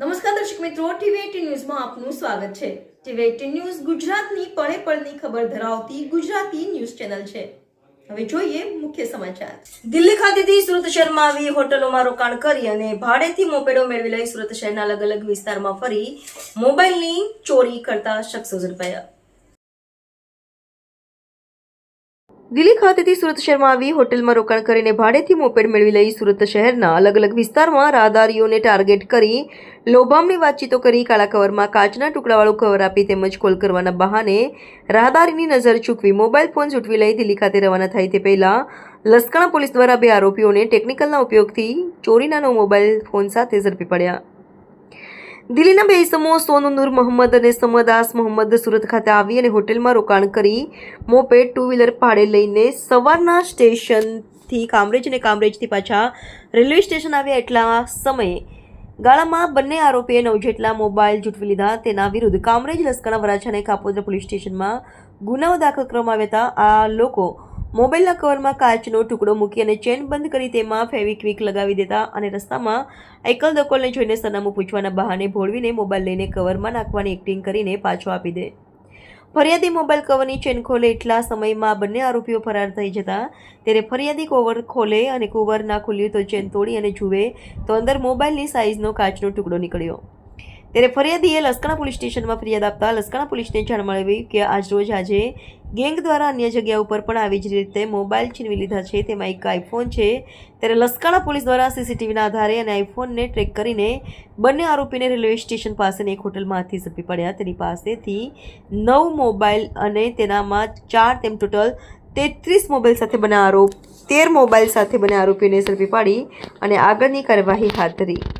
નમસ્કાર દર્શક મિત્રો ટીવી એટીન ન્યૂઝમાં આપનું સ્વાગત છે. ટીવી એટીન ન્યૂઝ ગુજરાતની પળે પળની ખબર ધરાવતી ગુજરાતી ન્યૂઝ ચેનલ છે. હવે જોઈએ મુખ્ય સમાચાર. દિલ્હી ખાતેથી સુરત શહેરમાં આવી હોટલોમાં રોકાણ કરી અને ભાડેથી મોપેડો મેળવી લઈ સુરત શહેરના અલગ અલગ વિસ્તારમાં ફરી મોબાઈલની ચોરી કરતા શખ્સો ઝડપાયા. દિલ્હી ખાતેથી સુરત શહેરમાં આવી હોટેલમાં રોકાણ કરીને ભાડેથી મોપેડ મેળવી લઈ સુરત શહેરના અલગ અલગ વિસ્તારમાં રાહદારીઓને ટાર્ગેટ કરી લોભામણી વાતચીતો કરી, કાળા કવરમાં કાચના ટુકડાવાળું કવર આપી તેમજ કોલ કરવાના બહાને રાહદારીની નજર ચૂકવી મોબાઈલ ફોન ઝૂંટવી લઈ દિલ્હી ખાતે રવાના થાય તે પહેલાં લસકાણા પોલીસ દ્વારા બે આરોપીઓને ટેકનિકલના ઉપયોગથી ચોરીના નવ મોબાઈલ ફોન સાથે ઝડપી પડ્યા. દિલ્હીના બે ઇસમો સોનુ, નૂર, મોહમ્મદ અને સમદાસ મોહમ્મદ સુરત ખાતે આવી અને હોટેલમાં રોકાણ કરી મોપેડ ટુ વ્હીલર ભાડે લઈને સવારના સ્ટેશનથી કામરેજ અને કામરેજથી પાછા રેલવે સ્ટેશન આવ્યા એટલા સમયે. ગાળામાં બંને આરોપીએ નવ જેટલા મોબાઈલ જૂટવી લીધા, તેના વિરુદ્ધ કામરેજ લશ્કરના વરાછા અને કાપોદ્રા પોલીસ સ્ટેશનમાં ગુનાઓ દાખલ કરવામાં આવ્યા હતા. આ લોકો મોબાઈલના કવરમાં કાચનો ટુકડો મૂકી અને ચેન બંધ કરી તેમાં ફેવિક્વિક લગાવી દેતા અને રસ્તામાં એકલ દકોલને જોઈને સરનામું પૂછવાના બહાને ભોળવીને મોબાઈલ લઈને કવરમાં નાખવાની એક્ટિંગ કરીને પાછો આપી દે. ફરિયાદી મોબાઈલ કવરની ચેન ખોલે એટલા સમયમાં બંને આરોપીઓ ફરાર થઈ જતા. ત્યારે ફરિયાદી કવર ખોલે અને કવર ના ખુલ્યું તો ચેન તોડી અને જુએ તો અંદર મોબાઈલની સાઇઝનો કાચનો ટુકડો નીકળ્યો. ત્યારે ફરિયાદીએ લસકાણા પોલીસ સ્ટેશનમાં ફરિયાદ આપતા લસકાણા પોલીસને જાણ મળી કે આજરોજ આજે ગેંગ દ્વારા અન્ય જગ્યા ઉપર પણ આવી જ રીતે મોબાઈલ છીનવી લીધા છે. તેમાં એક આઈફોન છે. ત્યારે લસકાણા પોલીસ દ્વારા સીસીટીવીના આધારે અને આઈફોનને ટ્રેક કરીને બંને આરોપીને રેલવે સ્ટેશન પાસેની એક હોટલમાં હાથથી ઝડપી પડ્યા. તેની પાસેથી નવ મોબાઈલ અને તેનામાં ચાર તેમ ટોટલ તેત્રીસ મોબાઈલ સાથે બને આરોપ, તેર મોબાઈલ સાથે બને આરોપીને ઝડપી પાડી અને આગળની કાર્યવાહી હાથ ધરી.